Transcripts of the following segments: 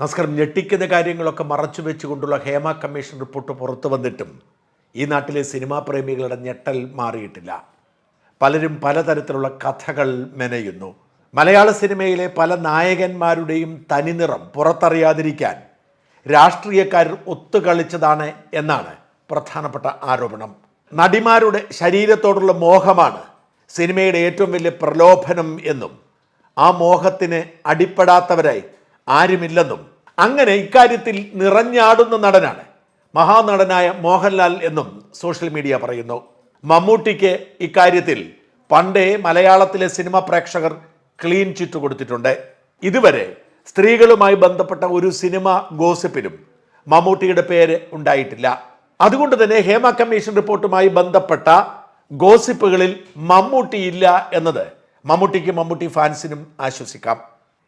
നമസ്കാരം. ഞെട്ടിക്കുന്ന കാര്യങ്ങളൊക്കെ മറച്ചു വെച്ചുകൊണ്ടുള്ള ഹേമ കമ്മീഷൻ റിപ്പോർട്ട് പുറത്തു വന്നിട്ടും ഈ നാട്ടിലെ സിനിമാ പ്രേമികളുടെ ഞെട്ടൽ മാറിയിട്ടില്ല. പലരും പലതരത്തിലുള്ള കഥകൾ മെനയുന്നു. മലയാള സിനിമയിലെ പല നായകന്മാരുടെയും തനിനിറം പുറത്തറിയാതിരിക്കാൻ രാഷ്ട്രീയക്കാർ ഒത്തുകളിച്ചതാണ് എന്നാണ് പ്രധാനപ്പെട്ട ആരോപണം. നടിമാരുടെ ശരീരത്തോടുള്ള മോഹമാണ് സിനിമയുടെ ഏറ്റവും വലിയ പ്രലോഭനം എന്നും ആ മോഹത്തിന് അടിപ്പെടാത്തവരായി ആരുമില്ലെന്നും അങ്ങനെ ഇക്കാര്യത്തിൽ നിറഞ്ഞാടുന്ന നടനാണ് മഹാനടനായ മോഹൻലാൽ എന്നും സോഷ്യൽ മീഡിയ പറയുന്നു. മമ്മൂട്ടിക്ക് ഇക്കാര്യത്തിൽ പണ്ടേ മലയാളത്തിലെ സിനിമ പ്രേക്ഷകർ ക്ലീൻ ചിറ്റ് കൊടുത്തിട്ടുണ്ട്. ഇതുവരെ സ്ത്രീകളുമായി ബന്ധപ്പെട്ട ഒരു സിനിമ ഗോസിപ്പിലും മമ്മൂട്ടിയുടെ പേര് ഉണ്ടായിട്ടില്ല. അതുകൊണ്ട് തന്നെ ഹേമ കമ്മീഷൻ റിപ്പോർട്ടുമായി ബന്ധപ്പെട്ട ഗോസിപ്പുകളിൽ മമ്മൂട്ടി ഇല്ല എന്നത് മമ്മൂട്ടിക്ക് മമ്മൂട്ടി ഫാൻസിനും ആശ്വസിക്കാം.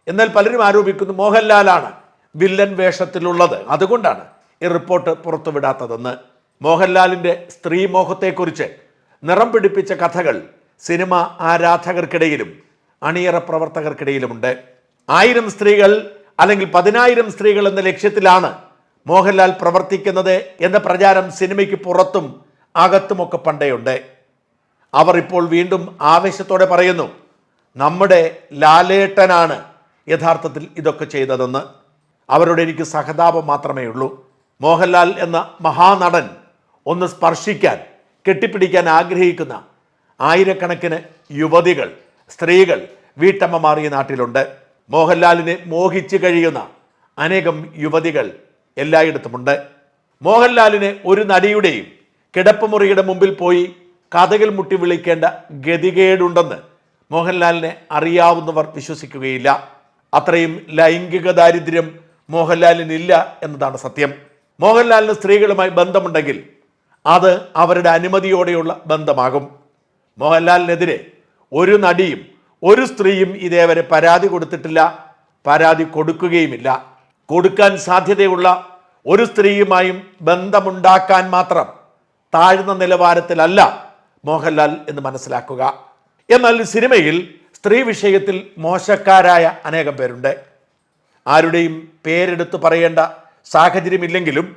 എന്നാൽ പലരും ആരോപിക്കുന്നു മോഹൻലാലാണ് വില്ലൻ വേഷത്തിലുള്ളത്. അതുകൊണ്ടാണ് ഈ റിപ്പോർട്ട് പുറത്തുവിടാത്തതെന്ന്. മോഹൻലാലിന്റെ സ്ത്രീമോഹത്തെക്കുറിച്ച് നിറം പിടിപ്പിച്ച കഥകൾ സിനിമ ആരാധകർക്കിടയിലും അണിയറ പ്രവർത്തകർക്കിടയിലുമുണ്ട്. ആയിരം സ്ത്രീകൾ അല്ലെങ്കിൽ പതിനായിരം സ്ത്രീകൾ എന്ന ലക്ഷ്യത്തിലാണ് മോഹൻലാൽ പ്രവർത്തിക്കുന്നത് എന്ന പ്രചാരം സിനിമയ്ക്ക് പുറത്തും അകത്തുമൊക്കെ പണ്ടേയുണ്ട്. അവർ ഇപ്പോൾ വീണ്ടും ആവേശത്തോടെ പറയുന്നു നമ്മുടെ ലാലേട്ടനാണ് യഥാർത്ഥത്തിൽ ഇതൊക്കെ ചെയ്തതെന്ന്. അവരോട് എനിക്ക് സഹതാപം മാത്രമേ ഉള്ളൂ. മോഹൻലാൽ എന്ന മഹാനടൻ ഒന്ന് സ്പർശിക്കാൻ കെട്ടിപ്പിടിക്കാൻ ആഗ്രഹിക്കുന്ന ആയിരക്കണക്കിന് യുവതികൾ സ്ത്രീകൾ വീട്ടമ്മമാർ ഈ നാട്ടിലുണ്ട്. മോഹൻലാലിനെ മോഹിച്ചു കഴിയുന്ന അനേകം യുവതികൾ എല്ലായിടത്തുമുണ്ട്. മോഹൻലാലിനെ ഒരു നടിയുടെയും കിടപ്പുമുറിയുടെ മുമ്പിൽ പോയി കഥകൾ മുട്ടി വിളിക്കേണ്ട ഗതികേടുണ്ടെന്ന് മോഹൻലാലിനെ അറിയാവുന്നവർ വിശ്വസിക്കുകയില്ല. അത്രയും ലൈംഗിക ദാരിദ്ര്യം മോഹൻലാലിനില്ല എന്നതാണ് സത്യം. മോഹൻലാലിന് സ്ത്രീകളുമായി ബന്ധമുണ്ടെങ്കിൽ അത് അവരുടെ അനുമതിയോടെയുള്ള ബന്ധമാകും. മോഹൻലാലിനെതിരെ ഒരു നടിയും ഒരു സ്ത്രീയും ഇതേവരെ പരാതി കൊടുത്തിട്ടില്ല പരാതി കൊടുക്കുകയുമില്ല. കൊടുക്കാൻ സാധ്യതയുള്ള ഒരു സ്ത്രീയുമായും ബന്ധമുണ്ടാക്കാൻ മാത്രം താഴ്ന്ന നിലവാരത്തിലല്ല മോഹൻലാൽ എന്ന് മനസ്സിലാക്കുക. എന്നാൽ സിനിമയിൽ സ്ത്രീ വിഷയത്തിൽ മോശക്കാരായ അനേകം പേരുണ്ട്. ആരുടെയും പേരെടുത്ത് പറയേണ്ട സാഹചര്യമില്ലെങ്കിലും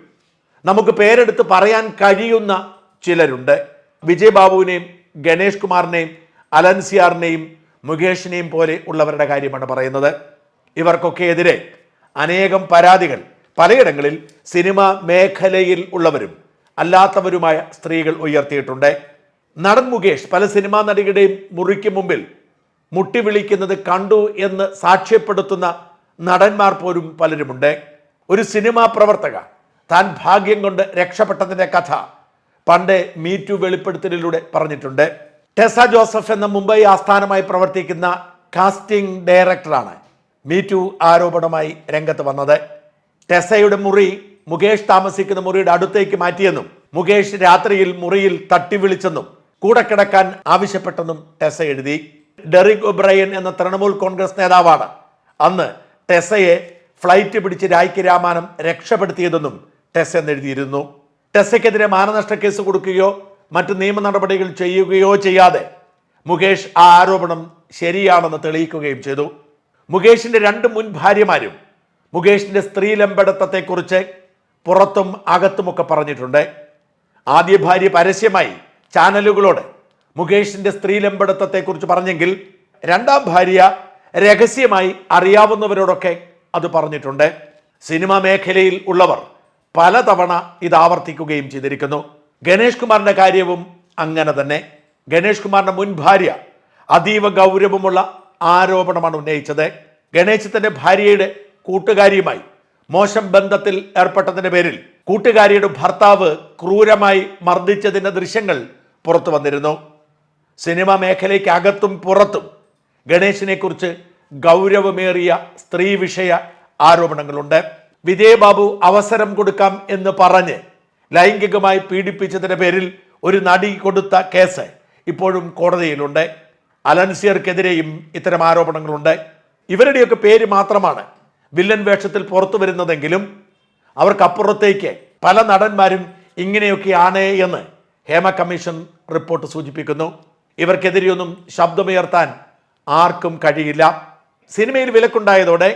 നമുക്ക് പേരെടുത്ത് പറയാൻ കഴിയുന്ന ചിലരുണ്ട്. വിജയ് ബാബുവിനെയും ഗണേഷ് കുമാറിനെയും അലൻസിയാറിനെയും മുകേഷിനെയും പോലെ ഉള്ളവരുടെ കാര്യമാണ് പറയുന്നത്. ഇവർക്കൊക്കെ എതിരെ അനേകം പരാതികൾ. പലയിടങ്ങളിൽ സിനിമ മേഖലയിൽ ഉള്ളവരും അല്ലാത്തവരുമായ സ്ത്രീകൾ ഉയർത്തിയിട്ടുണ്ട്. നടൻ മുകേഷ് പല സിനിമാ നടികളുടെയും മുറിക്ക് മുമ്പിൽ മുട്ടി വിളിക്കുന്നത് കണ്ടു എന്ന് സാക്ഷ്യപ്പെടുത്തുന്ന നടന്മാർ പോലും പലരുമുണ്ട്. ഒരു സിനിമാ പ്രവർത്തക താൻ ഭാഗ്യം കൊണ്ട് രക്ഷപ്പെട്ടതിന്റെ കഥ പണ്ട് മീറ്റു വെളിപ്പെടുത്തലിലൂടെ പറഞ്ഞിട്ടുണ്ട്. ടെസ ജോസഫ് എന്ന മുംബൈ ആസ്ഥാനമായി പ്രവർത്തിക്കുന്ന കാസ്റ്റിംഗ് ഡയറക്ടറാണ് മീറ്റു ആരോപണമായി രംഗത്ത് വന്നത്. ടെസയുടെ മുറി മുകേഷ് താമസിക്കുന്ന മുറിയുടെ അടുത്തേക്ക് മാറ്റിയെന്നും മുകേഷ് രാത്രിയിൽ മുറിയിൽ തട്ടി വിളിച്ചെന്നും കൂടെ കിടക്കാൻ ആവശ്യപ്പെട്ടെന്നും ടെസ എഴുതി. ഡെറിക് ഒബ്രയൻ എന്ന തൃണമൂൽ കോൺഗ്രസ് നേതാവാണ് അന്ന് ടെസയെ ഫ്ലൈറ്റ് പിടിച്ച് രായ്ക്ക് രാമാനം രക്ഷപ്പെടുത്തിയതെന്നും ടെസ എന്നെഴുതിയിരുന്നു. ടെസയ്ക്കെതിരെ മാനനഷ്ട കേസ് കൊടുക്കുകയോ മറ്റ് നിയമ നടപടികൾ ചെയ്യുകയോ ചെയ്യാതെ മുകേഷ് ആ ആരോപണം ശരിയാണെന്ന് തെളിയിക്കുകയും ചെയ്തു. മുകേഷിന്റെ രണ്ട് മുൻ ഭാര്യമാരും മുകേഷിന്റെ സ്ത്രീലമ്പടത്വത്തെക്കുറിച്ച് പുറത്തും അകത്തുമൊക്കെ പറഞ്ഞിട്ടുണ്ട്. ആദ്യ ഭാര്യ പരസ്യമായി ചാനലുകളോട് മുകേഷിന്റെ സ്ത്രീലമ്പടത്വത്തെക്കുറിച്ച് പറഞ്ഞെങ്കിൽ രണ്ടാം ഭാര്യ രഹസ്യമായി അറിയാവുന്നവരോടൊക്കെ അത് പറഞ്ഞിട്ടുണ്ട്. സിനിമാ മേഖലയിൽ ഉള്ളവർ പലതവണ ഇത് ആവർത്തിക്കുകയും ചെയ്തിരിക്കുന്നു. ഗണേഷ് കുമാറിന്റെ കാര്യവും അങ്ങനെ തന്നെ. ഗണേഷ് കുമാറിന്റെ മുൻ ഭാര്യ അതീവ ഗൗരവമുള്ള ആരോപണമാണ് ഉന്നയിച്ചത്. ഗണേശ് തന്റെ ഭാര്യയുടെ കൂട്ടുകാരിയുമായി മോശം ബന്ധത്തിൽ ഏർപ്പെട്ടതിന്റെ പേരിൽ കൂട്ടുകാരിയുടെ ഭർത്താവ് ക്രൂരമായി മർദ്ദിച്ചതിന്റെ ദൃശ്യങ്ങൾ പുറത്തു വന്നിരുന്നു. സിനിമാ മേഖലയ്ക്കകത്തും പുറത്തും ഗണേശിനെ കുറിച്ച് ഗൗരവമേറിയ സ്ത്രീ വിഷയ ആരോപണങ്ങളുണ്ട്. വിജയബാബു അവസരം കൊടുക്കാം എന്ന് പറഞ്ഞ് ലൈംഗികമായി പീഡിപ്പിച്ചതിന്റെ പേരിൽ ഒരു നടി കൊടുത്ത കേസ് ഇപ്പോഴും കോടതിയിലുണ്ട്. അലൻസിയർക്കെതിരെയും ഇത്തരം ആരോപണങ്ങളുണ്ട്. ഇവരുടെയൊക്കെ പേര് മാത്രമാണ് വില്ലൻ വേഷത്തിൽ പുറത്തു വരുന്നതെങ്കിലും അവർക്കപ്പുറത്തേക്ക് പല നടന്മാരും ഇങ്ങനെയൊക്കെയാണ് എന്ന് ഹേമ കമ്മീഷൻ റിപ്പോർട്ട് സൂചിപ്പിക്കുന്നു. ഇവർക്കെതിരെയൊന്നും ശബ്ദമുയർത്താൻ ആർക്കും കഴിയില്ല. സിനിമയിൽ വിലക്കുണ്ടായതോടെ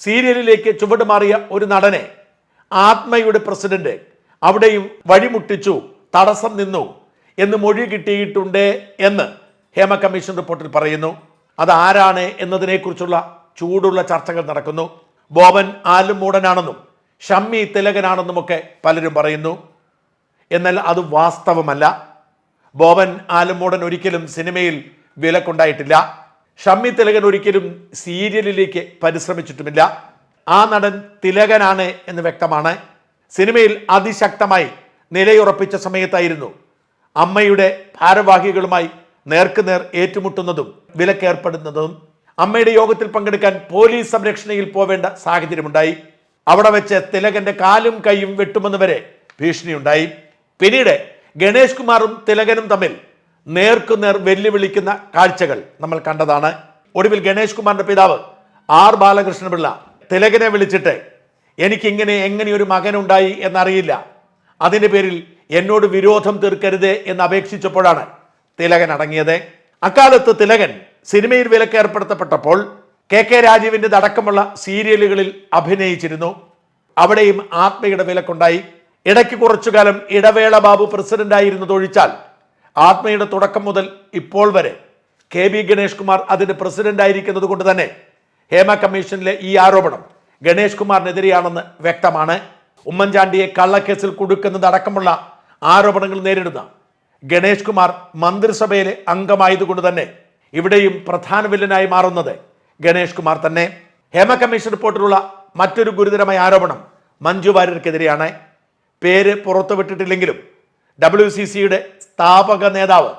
സീരിയലിലേക്ക് ചുവട് മാറിയ ഒരു നടനെ ആത്മയുടെ പ്രസിഡന്റ് അവിടെയും വഴിമുട്ടിച്ചു തടസ്സം നിന്നു എന്ന് മൊഴി കിട്ടിയിട്ടുണ്ട് എന്ന് ഹേമ കമ്മീഷൻ റിപ്പോർട്ടിൽ പറയുന്നു. അത് ആരാണ് എന്നതിനെക്കുറിച്ചുള്ള ചൂടുള്ള ചർച്ചകൾ നടക്കുന്നു. ബോബൻ ആലുമൂടനാണെന്നും ഷമ്മി തിലകനാണെന്നുമൊക്കെ പലരും പറയുന്നു. എന്നാൽ അത് വാസ്തവമല്ല. ബോബൻ ആലുമൂടൻ ഒരിക്കലും സിനിമയിൽ വിലക്കുണ്ടായിട്ടില്ല. ഷമ്മി തിലകൻ ഒരിക്കലും സീരിയലിലേക്ക് പരിശ്രമിച്ചിട്ടുമില്ല. ആ നടൻ തിലകനാണ് എന്ന് വ്യക്തമാണ്. സിനിമയിൽ അതിശക്തമായി നിലയുറപ്പിച്ച സമയത്തായിരുന്നു അമ്മയുടെ ഭാരവാഹികളുമായി നേർക്കുനേർ ഏറ്റുമുട്ടുന്നതും വിലക്കേർപ്പെടുന്നതും. അമ്മയുടെ യോഗത്തിൽ പങ്കെടുക്കാൻ പോലീസ് സംരക്ഷണയിൽ പോവേണ്ട സാഹചര്യമുണ്ടായി. അവിടെ വെച്ച് തിലകന്റെ കാലും കൈയും വെട്ടുമെന്ന് വരെ ഭീഷണിയുണ്ടായി. പിന്നീട് ഗണേഷ് കുമാറും തിലകനും തമ്മിൽ നേർക്കുനേർ വെല്ലുവിളിക്കുന്ന കാഴ്ചകൾ നമ്മൾ കണ്ടതാണ്. ഒടുവിൽ ഗണേഷ് കുമാറിന്റെ പിതാവ് ആർ ബാലകൃഷ്ണപിള്ള തിലകനെ വിളിച്ചിട്ട് എനിക്കിങ്ങനെ എങ്ങനെ ഒരു മകനുണ്ടായി എന്നറിയില്ല. അതിന്റെ പേരിൽ എന്നോട് വിരോധം തീർക്കരുത് എന്ന് അപേക്ഷിച്ചപ്പോഴാണ് തിലകൻ അടങ്ങിയത്. അക്കാലത്ത് തിലകൻ സിനിമയിൽ വിലക്ക് ഏർപ്പെടുത്തപ്പെട്ടപ്പോൾ കെ കെ രാജീവിന്റെ അടക്കമുള്ള സീരിയലുകളിൽ അഭിനയിച്ചിരുന്നു. അവിടെയും ആത്മീയുടെ വിലക്കുണ്ടായി. ഇടയ്ക്ക് കുറച്ചുകാലം ഇടവേള ബാബു പ്രസിഡന്റ് ആയിരുന്നതൊഴിച്ചാൽ ആത്മയുടെ തുടക്കം മുതൽ ഇപ്പോൾ വരെ കെ ബി ഗണേഷ് കുമാർ അതിന്റെ പ്രസിഡന്റ് ആയിരിക്കുന്നത് കൊണ്ട് തന്നെ ഹേമ കമ്മീഷനിലെ ഈ ആരോപണം ഗണേഷ് കുമാറിനെതിരെയാണെന്ന് വ്യക്തമാണ്. ഉമ്മൻചാണ്ടിയെ കള്ളക്കേസിൽ കുടുക്കുന്നതടക്കമുള്ള ആരോപണങ്ങൾ നേരിടുന്ന ഗണേഷ് കുമാർ മന്ത്രിസഭയിലെ അംഗമായതുകൊണ്ട് തന്നെ ഇവിടെയും പ്രധാന വില്ലനായി മാറുന്നത് ഗണേഷ് കുമാർ തന്നെ. ഹേമ കമ്മീഷൻ റിപ്പോർട്ടിലുള്ള മറ്റൊരു ഗുരുതരമായ ആരോപണം മഞ്ജു വാര്യർക്കെതിരെയാണ്. പേര് പുറത്തുവിട്ടിട്ടില്ലെങ്കിലും ഡബ്ല്യു സി സിയുടെ സ്ഥാപക നേതാവ്.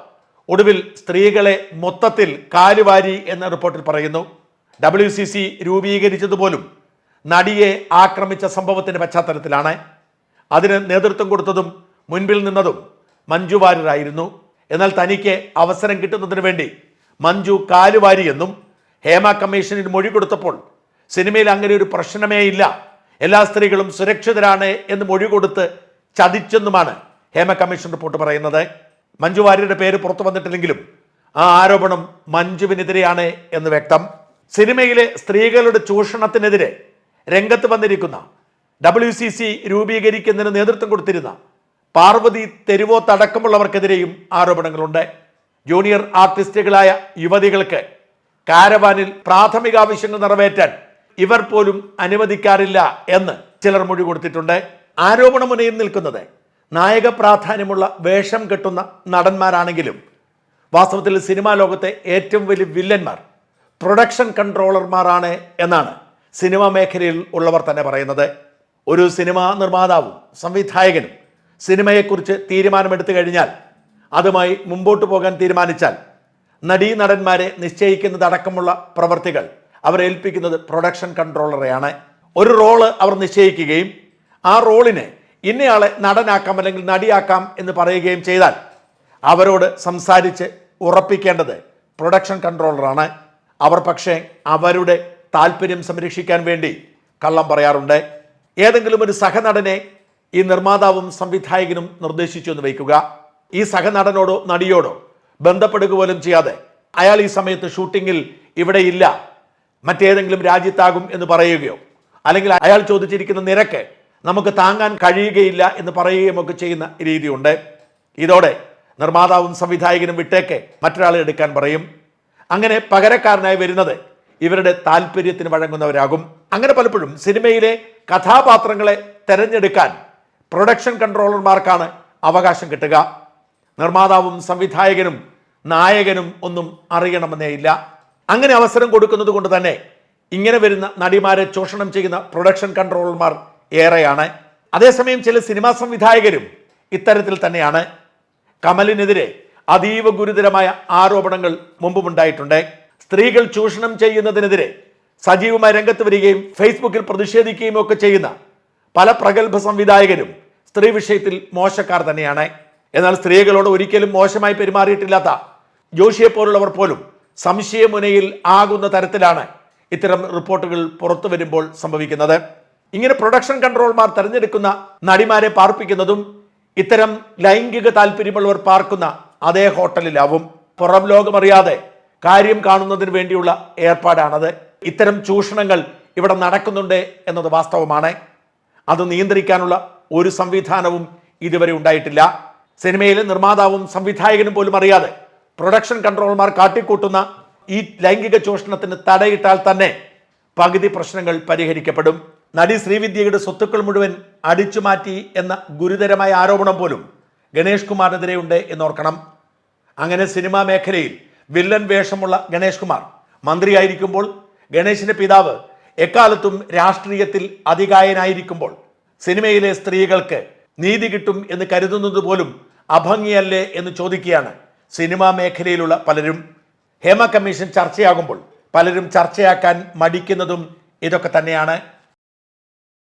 ഒടുവിൽ സ്ത്രീകളെ മൊത്തത്തിൽ കാലുവാരി എന്ന റിപ്പോർട്ടിൽ പറയുന്നു. ഡബ്ല്യു സി സി രൂപീകരിച്ചതുപോലും നടിയെ ആക്രമിച്ച സംഭവത്തിന്റെ പശ്ചാത്തലത്തിലാണ്. അതിന് നേതൃത്വം കൊടുത്തതും മുൻപിൽ നിന്നതും മഞ്ജു വാര്യരായിരുന്നു. എന്നാൽ തനിക്ക് അവസരം കിട്ടുന്നതിന് വേണ്ടി മഞ്ജു കാലുവാരി എന്നും ഹേമ കമ്മീഷനിൽ മൊഴി കൊടുത്തപ്പോൾ സിനിമയിൽ അങ്ങനെ ഒരു പ്രശ്നമേ ഇല്ല. എല്ലാ സ്ത്രീകളും സുരക്ഷിതരാണ് എന്ന് മൊഴി കൊടുത്ത് ചതിച്ചെന്നുമാണ് ഹേമ കമ്മീഷൻ റിപ്പോർട്ട് പറയുന്നത് മഞ്ജു വാര്യരുടെ പേര് പുറത്തു വന്നിട്ടില്ലെങ്കിലും ആ ആരോപണം മഞ്ജുവിനെതിരെയാണ് എന്ന് വ്യക്തം. സിനിമയിലെ സ്ത്രീകളുടെ ചൂഷണത്തിനെതിരെ രംഗത്ത് വന്നിരിക്കുന്ന ഡബ്ല്യു സി സി രൂപീകരിക്കുന്നതിന് നേതൃത്വം കൊടുത്തിരുന്ന പാർവതി തെരുവോത്തടക്കമുള്ളവർക്കെതിരെയും ആരോപണങ്ങളുണ്ട്. ജൂനിയർ ആർട്ടിസ്റ്റുകളായ യുവതികൾക്ക് കാരവാനിൽ പ്രാഥമിക ആവശ്യങ്ങൾ നിറവേറ്റാൻ ഇവർ പോലും അനുവദിക്കാറില്ല എന്ന് ചിലർ മൊഴി കൊടുത്തിട്ടുണ്ട്. ആരോപണമുനയിൽ നിൽക്കുന്നത് നായക പ്രാധാന്യമുള്ള വേഷം കെട്ടുന്ന നടന്മാരാണെങ്കിലും വാസ്തവത്തിൽ സിനിമാ ലോകത്തെ ഏറ്റവും വലിയ വില്ലന്മാർ പ്രൊഡക്ഷൻ കൺട്രോളർമാരാണ് എന്നാണ് സിനിമാ മേഖലയിൽ ഉള്ളവർ തന്നെ പറയുന്നത്. ഒരു സിനിമാ നിർമ്മാതാവും സംവിധായകനും സിനിമയെക്കുറിച്ച് തീരുമാനമെടുത്തു കഴിഞ്ഞാൽ അതുമായി മുമ്പോട്ട് പോകാൻ തീരുമാനിച്ചാൽ നടീ നടന്മാരെ നിശ്ചയിക്കുന്നതടക്കമുള്ള പ്രവർത്തികൾ അവരേൽപ്പിക്കുന്നത് പ്രൊഡക്ഷൻ കൺട്രോളറെയാണ് ഒരു റോൾ അവർ നിശ്ചയിക്കുകയും ആ റോളിനെ ഇന്നയാളെ നടനാക്കാം അല്ലെങ്കിൽ നടിയാക്കാം എന്ന് പറയുകയും ചെയ്താൽ അവരോട് സംസാരിച്ച് ഉറപ്പിക്കേണ്ടത് പ്രൊഡക്ഷൻ കൺട്രോളറാണ്. അവർ പക്ഷേ അവരുടെ താല്പര്യം സംരക്ഷിക്കാൻ വേണ്ടി കള്ളം പറയാറുണ്ട്. ഏതെങ്കിലും ഒരു സഹനടനെ ഈ നിർമ്മാതാവും സംവിധായകനും നിർദ്ദേശിച്ചു എന്ന് വയ്ക്കുക. ഈ സഹനടനോടോ നടിയോടോ ബന്ധപ്പെടുക പോലും ചെയ്യാതെ അയാൾ ഈ സമയത്ത് ഷൂട്ടിങ്ങിൽ ഇവിടെ ഇല്ല. മറ്റേതെങ്കിലും രാജ്യത്താകും എന്ന് പറയുകയോ അല്ലെങ്കിൽ അയാൾ ചോദിച്ചിരിക്കുന്ന നിരക്ക് നമുക്ക് താങ്ങാൻ കഴിയുകയില്ല എന്ന് പറയുകയും ഒക്കെ ചെയ്യുന്ന രീതിയുണ്ട്. ഇതോടെ നിർമ്മാതാവും സംവിധായകനും വിട്ടേക്ക് മറ്റൊരാളെ എടുക്കാൻ പറയും. അങ്ങനെ പകരക്കാരനായി വരുന്നത് ഇവരുടെ താല്പര്യത്തിന് വഴങ്ങുന്നവരാകും. അങ്ങനെ പലപ്പോഴും സിനിമയിലെ കഥാപാത്രങ്ങളെ തെരഞ്ഞെടുക്കാൻ പ്രൊഡക്ഷൻ കൺട്രോളർമാർക്കാണ് അവകാശം കിട്ടുക. നിർമ്മാതാവും സംവിധായകനും നായകനും ഒന്നും അറിയണമെന്നേ ഇല്ല. അങ്ങനെ അവസരം കൊടുക്കുന്നത് കൊണ്ട് തന്നെ ഇങ്ങനെ വരുന്ന നടിമാരെ ചൂഷണം ചെയ്യുന്ന പ്രൊഡക്ഷൻ കൺട്രോളർമാർ ഏറെയാണ്. അതേസമയം ചില സിനിമാ സംവിധായകരും ഇത്തരത്തിൽ തന്നെയാണ്. കമലിനെതിരെ അതീവ ഗുരുതരമായ ആരോപണങ്ങൾ മുമ്പുമുണ്ടായിട്ടുണ്ട് സ്ത്രീകൾ ചൂഷണം ചെയ്യുന്നതിനെതിരെ സജീവമായി രംഗത്ത് വരികയും ഫേസ്ബുക്കിൽ പ്രതിഷേധിക്കുകയും ഒക്കെ ചെയ്യുന്ന പല പ്രഗത്ഭ സംവിധായകരും സ്ത്രീ വിഷയത്തിൽ മോശക്കാർ തന്നെയാണ്. എന്നാൽ സ്ത്രീകളോട് ഒരിക്കലും മോശമായി പെരുമാറിയിട്ടില്ലാത്ത ജോഷിയെ പോലുള്ളവർ പോലും സംശയമുനയിൽ ആകുന്ന തരത്തിലാണ് ഇത്തരം റിപ്പോർട്ടുകൾ പുറത്തു വരുമ്പോൾ സംഭവിക്കുന്നത്. ഇങ്ങനെ പ്രൊഡക്ഷൻ കൺട്രോൾമാർ തെരഞ്ഞെടുക്കുന്ന നടിമാരെ പാർപ്പിക്കുന്നതും ഇത്തരം ലൈംഗിക താല്പര്യമുള്ളവർ പാർക്കുന്ന അതേ ഹോട്ടലിലാവും. പുറം ലോകമറിയാതെ കാര്യം കാണുന്നതിന് വേണ്ടിയുള്ള ഏർപ്പാടാണത്. ഇത്തരം ചൂഷണങ്ങൾ ഇവിടെ നടക്കുന്നുണ്ട് എന്നത് വാസ്തവമാണ്. അത് നിയന്ത്രിക്കാനുള്ള ഒരു സംവിധാനവും ഇതുവരെ ഉണ്ടായിട്ടില്ല. സിനിമയിലെ നിർമ്മാതാവും സംവിധായകനും പോലും അറിയാതെ പ്രൊഡക്ഷൻ കൺട്രോളർമാർ കാട്ടിക്കൂട്ടുന്ന ഈ ലൈംഗിക ചൂഷണത്തിന് തടയിട്ടാൽ തന്നെ പകുതി പ്രശ്നങ്ങൾ പരിഹരിക്കപ്പെടും. നടി ശ്രീവിദ്യയുടെ സ്വത്തുക്കൾ മുഴുവൻ അടിച്ചു മാറ്റി എന്ന ഗുരുതരമായ ആരോപണം പോലും ഗണേഷ് കുമാറിനെതിരെ ഉണ്ട് എന്നോർക്കണം. അങ്ങനെ സിനിമാ മേഖലയിൽ വില്ലൻ വേഷമുള്ള ഗണേഷ് കുമാർ മന്ത്രിയായിരിക്കുമ്പോൾ ഗണേശിന്റെ പിതാവ് എക്കാലത്തും രാഷ്ട്രീയത്തിൽ അധികായനായിരിക്കുമ്പോൾ സിനിമയിലെ സ്ത്രീകൾക്ക് നീതി കിട്ടും എന്ന് കരുതുന്നത് പോലും അഭംഗിയല്ലേ എന്ന് ചോദിക്കുകയാണ് സിനിമാ മേഖലയിലുള്ള പലരും. ഹേമ കമ്മീഷൻ ചർച്ചയാകുമ്പോൾ പലരും ചർച്ചയാക്കാൻ മടിക്കുന്നതും ഇതൊക്കെ തന്നെയാണ്.